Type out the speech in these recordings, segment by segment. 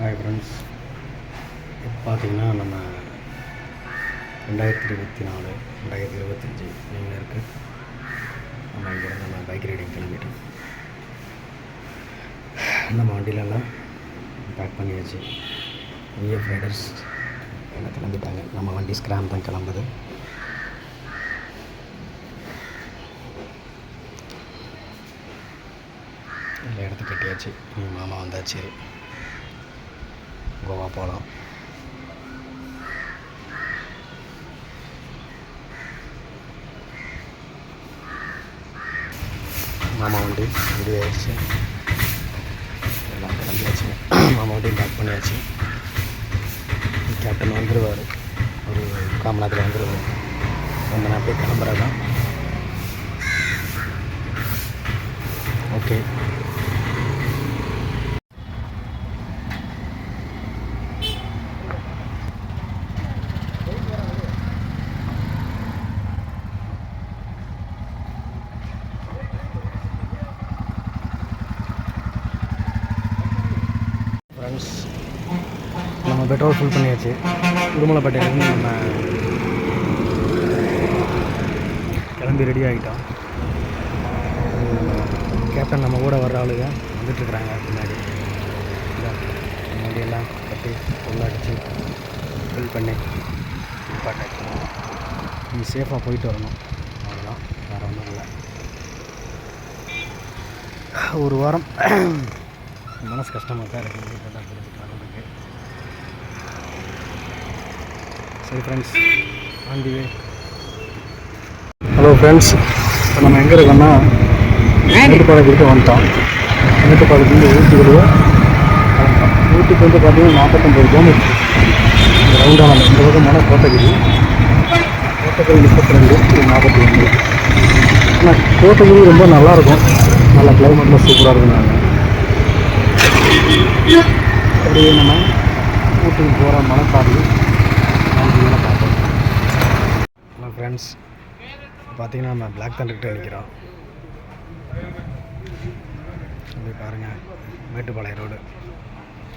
Hi friends இப்போ பார்த்தீங்கன்னா நம்ம ரெண்டாயிரத்தி இருபத்தி நாலு ரெண்டாயிரத்தி இருபத்தஞ்சி நீங்கள் இயருக்கு நம்ம இங்கேருந்து நம்ம பைக் ரைடிங் கிளம்பிட்டோம். நம்ம வண்டியிலலாம் பேக் பண்ணியாச்சு. விஎஃப் ரைடர்ஸ் எல்லாம் கிளம்பிட்டாங்க. நம்ம வண்டி ஸ்கிராம் தான் கிளம்புது. எல்லா இடத்துக்கு கட்டியாச்சு. எங்கள் மாமா வந்தாச்சு. கோவா போகலாம் மாமா வண்டி ரெடி ஆயிடுச்சு. எல்லாம் கிளம்பியாச்சு. மாமா வண்டியும் பேக் பண்ணியாச்சு. கேப்டன் வந்துடுவார் ஒரு காமநாத்தில் வந்துடுவார் ரொம்ப நான் அப்படியே கிளம்புறதான் ஓகே ஃப்ரெண்ட்ஸ் நம்ம பெட்ரோல் ஃபுல் பண்ணியாச்சு. உடுமலைப்பேட்டையிலேருந்து நம்ம கிளம்பி ரெடி ஆகிட்டோம். கேப்டன் நம்ம கூட வர்ற ஆளுங்க வந்துட்டுருக்குறாங்க பின்னாடி. முன்னாடி நம்ம கட்டி உள்ளடிச்சு ஃபில் பண்ணி நிப்பாட்டாச்சு. நீ சேஃபாக போயிட்டு வரணும். அவ்வளோதான் வேறு ஒன்றும் இல்லை. ஒரு வாரம் மனசு கஷ்டமாக தான் இருக்குது இப்போ தான் புரிஞ்சுக்கலாம் நமக்கு சரி friends on the way hello friends இப்போ நம்ம எங்கே இருக்கோம்னா மேட்டுப்பாளையத்துக்கு வந்துட்டோம். மேட்டுப்பாளையத்துலேருந்து ஊட்டி விடுவோம் ஊட்டிக்கு வந்து பார்த்தீங்கன்னா நாற்பத்தொம்பது கிலோமீட்டர் இந்த ரவுண்டான இந்த பக்கம் போனால் கோத்தகிரி. கோத்தகிரி முப்பத்தி ரெண்டு நாற்பத்தி ஒன்று ஆனால் கோத்தகிரி ரொம்ப நல்லாயிருக்கும். நல்ல கிளைமேட்டில் சூப்பராக இருக்கும் நாங்கள் அப்படியே நம்ம ஊட்டிக்கு போகிற மலைப்பாதையும் ஃப்ரெண்ட்ஸ் பார்த்தீங்கன்னா நம்ம பிளாக் தண்டர்கிட்ட நிற்கிறோம் அப்படி பாருங்கள் மேட்டுப்பாளைய ரோடு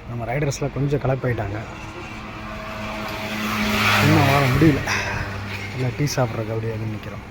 நம்ம ரைடர்ஸ்லாம் கொஞ்சம் கலப்பாயிட்டாங்க இன்னும் வர முடியல. இல்லை டீ சாப்பிட்றதுக்கு அப்படியே நிற்கிறோம்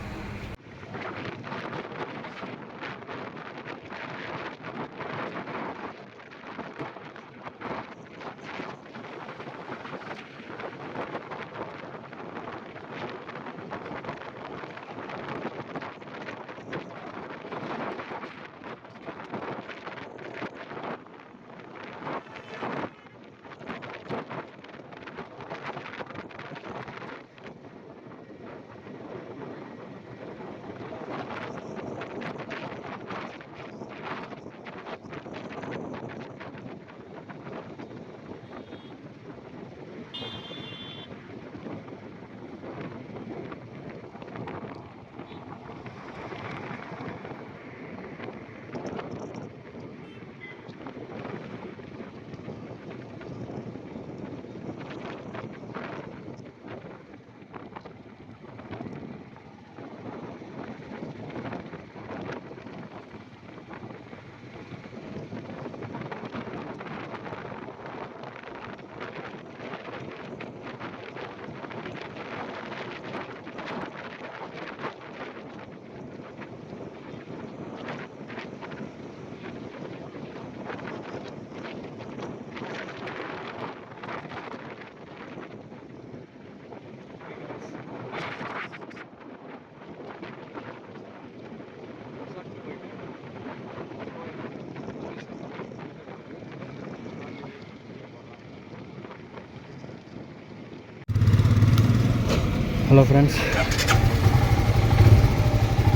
ஹலோ ஃப்ரெண்ட்ஸ்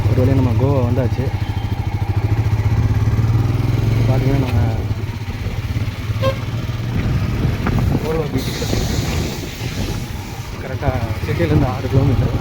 ஒரு வழியாக நம்ம கோவா வந்தாச்சு. பார்த்தீங்கன்னா நம்ம கோவா பீச் கரெக்டாக சிட்டிலேருந்து ஆறு கிலோமீட்டர்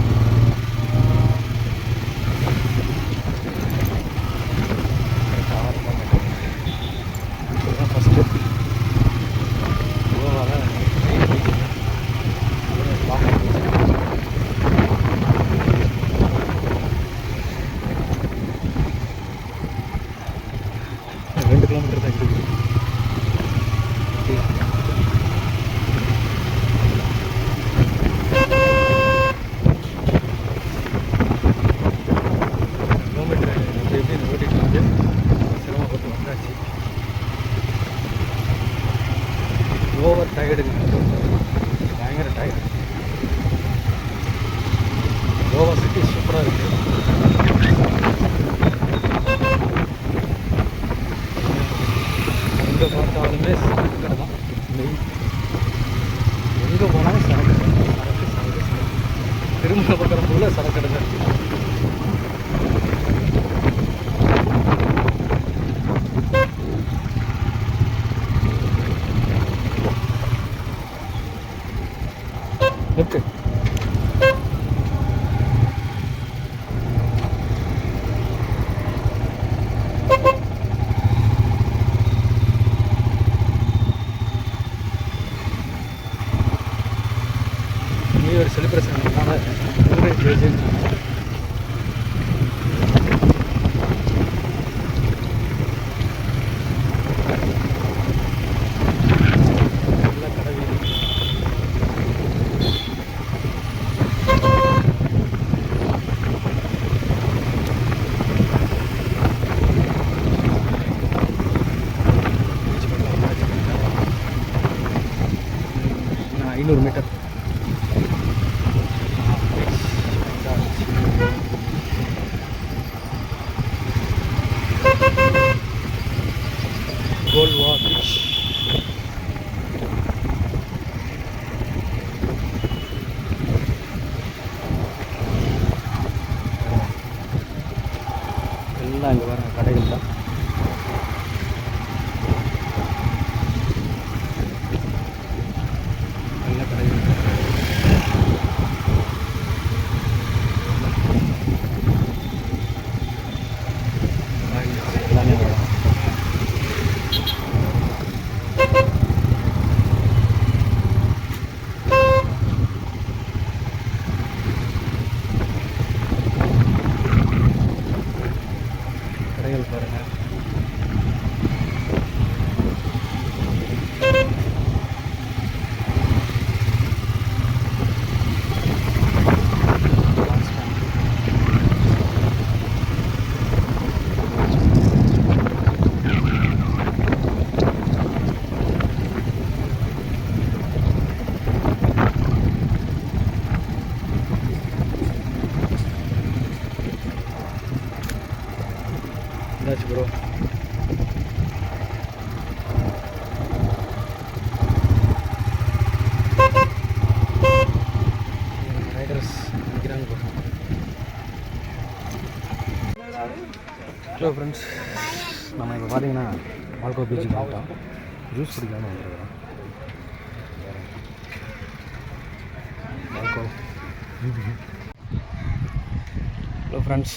ஹலோ ஃப்ரெண்ட்ஸ் நம்ம இப்போ பார்த்தீங்கன்னா மால்கோ பீச்சுக்கு வந்துட்டோம் ஜூஸ் குடிக்காமல் வந்துருக்கிறோம் மால்கோ ஹலோ ஃப்ரெண்ட்ஸ்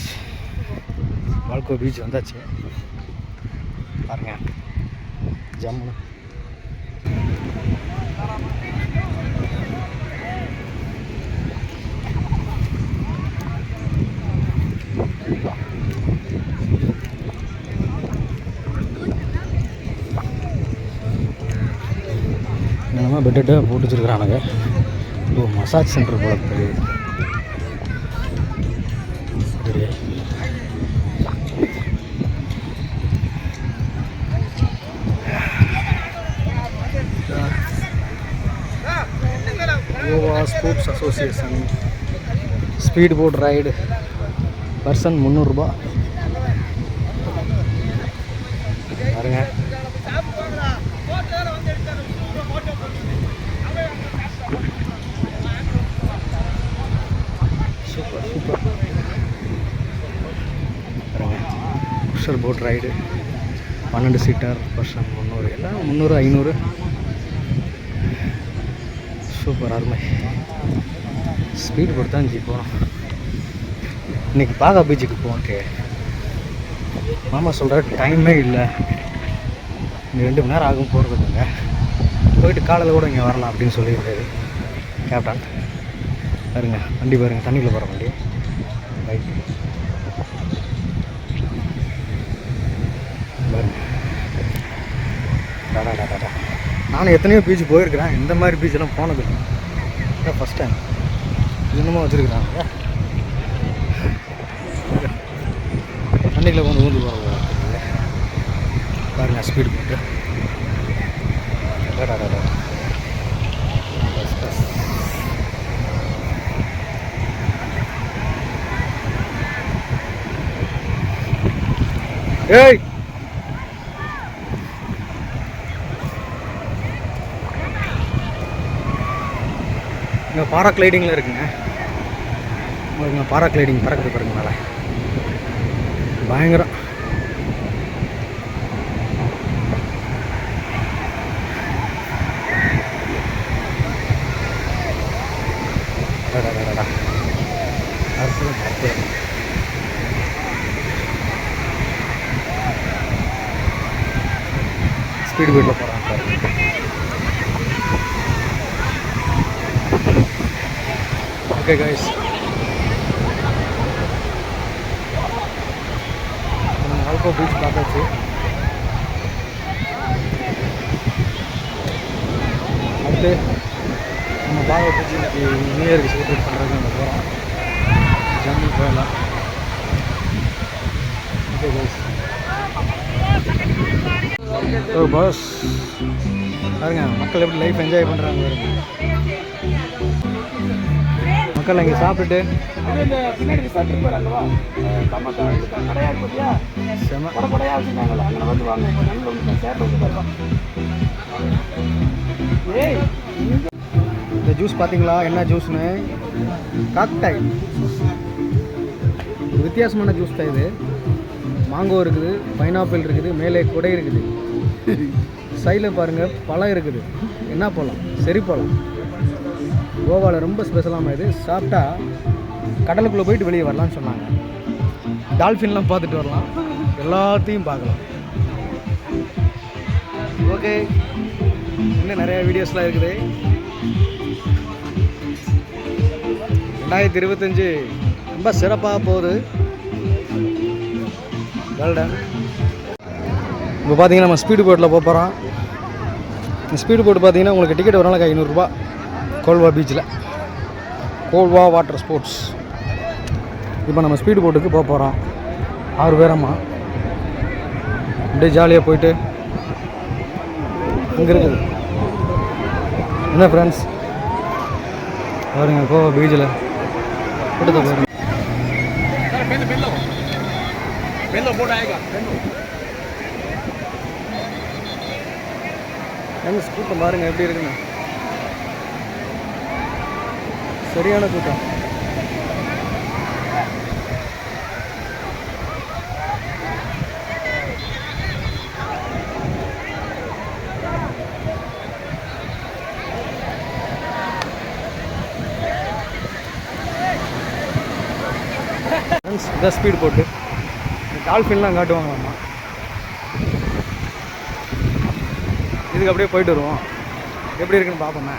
வால்கோ பீச் வந்தாச்சு. பாருங்க. ஜம்முன்னு என்னமா பெட்டு போட்டு வச்சுருக்குறானுங்க. ஓ மசாஜ் சென்டர் போல தெரியுது Goa sports association speed boat ride person முந்நூறுரூபா பாருங்க சூப்பர் சூப்பர் பாருங்க புஷர் போட் ரைடு பன்னெண்டு சீட்டர் பர்சன் முந்நூறு எல்லாம் முந்நூறு ஐநூறு. சூப்பர் அருமை. ஸ்பீட் கொடுத்தா தான் ஜி போகிறோம் இன்றைக்கி பாகா பீச்சுக்கு போகன்ட்டு மாமா சொல்கிற டைமே இல்லை. இங்கே ரெண்டு மணி நேரம் ஆகும் போகிறதுங்க போயிட்டு காலையில் கூட இங்கே வரலாம் அப்படின்னு சொல்லியிருக்காரு கேப்டன் பாருங்க வண்டி பாருங்கள் தண்ணியில் போகிற வண்டி. பைக் டாடா டாடா நானும் எத்தனையோ பீச் போயிருக்கிறேன். இந்த மாதிரி பீச்செல்லாம் போனதில்லை இதான் ஃபஸ்ட் டைம் இன்னமும் வச்சுருக்குறாங்க. தண்ணிக்குள்ளே கொண்டு ஊந்து போகிற பாருங்க ஸ்பீடு போட்டு ஏய்! பாரா கிளைடிங்கில் இருக்குங்க. பாருங்க பாரா கிளைடிங் பறக்குது பாருங்க மேலே. பயங்கரம். அடடடடா. அற்புதம் அற்புதம். ஸ்பீடு போட்டில் போகிறான் பாருங்க ஓகே கைஸ் ஆல்கோ பீச் பார்த்தாச்சு அடுத்து நம்ம பாகா பீச் இன்னைக்கு நியூ இயருக்கு செலிப்ரேட் பண்ணுறது நம்ம போகிறோம் ஜம்மு போயலாம் ஓகே கைஸ் ஓ பாஸ் பாருங்க மக்கள் எப்படி லைஃப் என்ஜாய் பண்ணுறாங்க பாருங்க. மக்கள் அங்கே சாப்பிட்டுட்டு. இந்த ஜூஸ் பார்த்தீங்களா என்ன ஜூஸ்னு காக்டாய் வித்தியாசமான ஜூஸ் தான் இது. மாங்கோ இருக்குது பைனாப்பிள் இருக்குது மேலே குடை இருக்குது. சைடில் பாருங்கள் பழம் இருக்குது. என்ன பழம்? செரி பழம். கோவாவில் ரொம்ப ஸ்பெஷலான இது சாப்பிட்டா கடலுக்குள்ளே போயிட்டு வெளியே வரலாம்னு சொன்னாங்க. டால்ஃபின்லாம் பார்த்துட்டு வரலாம். எல்லாத்தையும் பார்க்கலாம். ஓகே. இன்னும் நிறையா வீடியோஸ்லாம் இருக்குது. ரெண்டாயிரத்தி இருபத்தஞ்சு ரொம்ப சிறப்பாக போகுது. வெல்டன் இப்போ பார்த்தீங்கன்னா நம்ம ஸ்பீடு போட்டில் போக போகிறோம் ஸ்பீடு போட்டு பார்த்தீங்கன்னா உங்களுக்கு டிக்கெட் ஒரு ஐநூறுரூபா கோல்வா பீச்சில். Colva water sports. இப்போ நம்ம ஸ்பீடு போட்டுக்கு போக போகிறோம். ஆறு பேரம்மா. அப்படியே ஜாலியாக போயிட்டு அங்கே இருக்குது. என்ன ஃப்ரெண்ட்ஸ் பாருங்க கோவா பீச்சில். கொடுத்து பாருங்க. ஃப்ரெண்ட்ஸ் கூட்டம் பாருங்க எப்படி இருக்குன்னு. சரியான கூட்டம். ஃப்ரெண்ட்ஸ் இதான் ஸ்பீடு போட்டு டால்ஃபின்லாம் காட்டுவாங்களாம்மா இதுக்கு அப்படியே போயிட்டு வருவோம். எப்படி இருக்குன்னு பார்ப்போமே.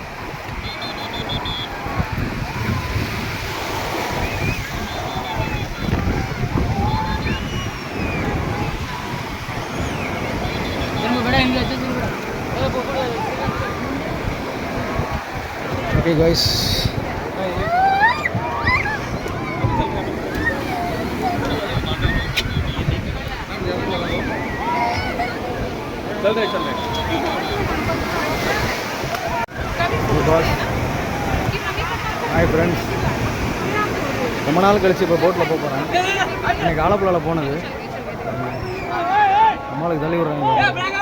ஓகே கைஸ் ஹாய் ஃப்ரெண்ட்ஸ் ரொம்ப நாள் கழிச்சு இப்போ போட்டில் போக போகிறேன் இன்னைக்கு ஆலப்புழாவில் போனது. நம்மளுக்கு தள்ளி விடுறாங்க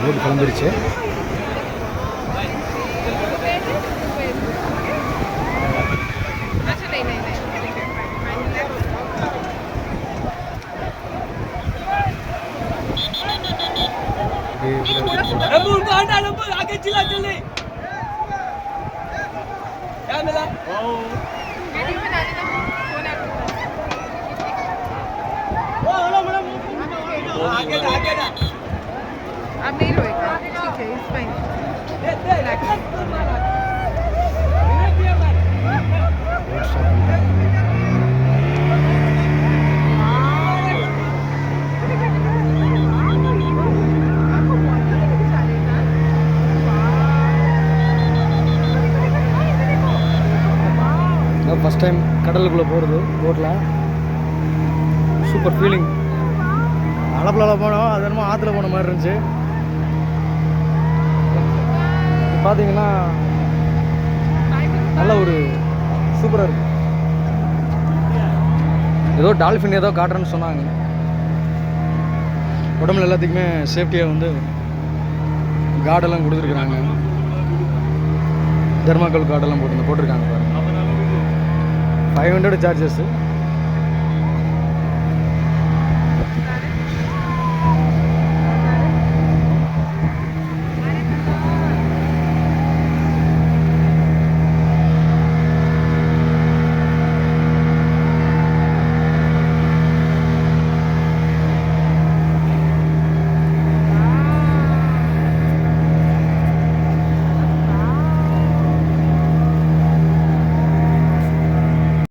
போட்டு கிளம்பிருச்சு. क्या मिला ओ हेलो मैडम आगे ना आगे ना अब नहीं रोएगा ठीक है it's fine they they first time கடலுக்குள்ளே போகிறது போட்டில் சூப்பர் ஃபீலிங் அளப்பில் போனோம் அது என்னமோ ஆற்றுல போன மாதிரி இருந்துச்சு. பார்த்தீங்கன்னா நல்ல ஒரு சூப்பராக இருக்கு. ஏதோ டால்ஃபின் ஏதோ காட்டுறேன்னு சொன்னாங்க. உடம்புல எல்லாத்துக்குமே சேஃப்டியாக வந்து கார்டெல்லாம் கொடுத்துருக்குறாங்க. தெர்மாக்கோல் கார்டெல்லாம் போட்டு போட்டிருக்காங்க ఫైవ్ హండ్రెడ్ ఛార్జెస్